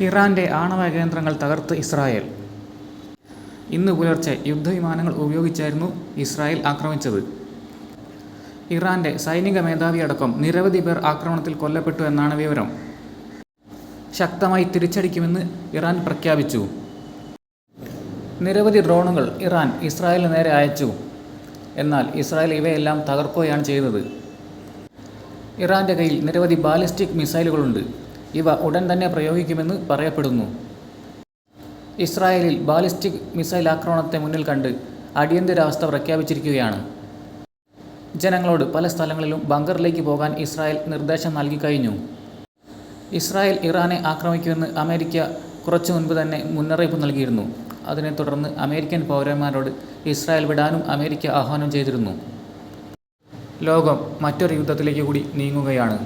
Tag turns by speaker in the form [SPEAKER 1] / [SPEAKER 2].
[SPEAKER 1] ഇറാന്റെ ആണവ കേന്ദ്രങ്ങൾ തകർത്ത് ഇസ്രായേൽ. ഇന്ന് പുലർച്ചെ യുദ്ധവിമാനങ്ങൾ ഉപയോഗിച്ചായിരുന്നു ഇസ്രായേൽ ആക്രമിച്ചത്. ഇറാന്റെ സൈനിക മേധാവിയടക്കം നിരവധി പേർ ആക്രമണത്തിൽ കൊല്ലപ്പെട്ടു എന്നാണ് വിവരം. ശക്തമായി തിരിച്ചടിക്കുമെന്ന് ഇറാൻ പ്രഖ്യാപിച്ചു. നിരവധി ഡ്രോണുകൾ ഇറാൻ ഇസ്രായേലിന് നേരെ അയച്ചു. എന്നാൽ ഇസ്രായേൽ ഇവയെല്ലാം തകർക്കുകയാണ് ചെയ്തത്. ഇറാന്റെ കയ്യിൽ നിരവധി ബാലിസ്റ്റിക് മിസൈലുകളുണ്ട്. ഇവ ഉടൻ തന്നെ പ്രയോഗിക്കുമെന്ന് പറയപ്പെടുന്നു. ഇസ്രായേലിൽ ബാലിസ്റ്റിക് മിസൈൽ ആക്രമണത്തെ മുന്നിൽ കണ്ട് അടിയന്തരാവസ്ഥ പ്രഖ്യാപിച്ചിരിക്കുകയാണ്. ജനങ്ങളോട് പല സ്ഥലങ്ങളിലും ബങ്കറിലേക്ക് പോകാൻ ഇസ്രായേൽ നിർദ്ദേശം നൽകി കഴിഞ്ഞു. ഇസ്രായേൽ ഇറാനെ ആക്രമിക്കുമെന്ന് അമേരിക്ക കുറച്ചു മുൻപ് തന്നെ മുന്നറിയിപ്പ് നൽകിയിരുന്നു. അതിനെ തുടർന്ന് അമേരിക്കൻ പൗരന്മാരോട് ഇസ്രായേൽ വിടാനും അമേരിക്ക ആഹ്വാനം ചെയ്തിരുന്നു. ലോകം മറ്റൊരു യുദ്ധത്തിലേക്ക് കൂടി നീങ്ങുകയാണ്.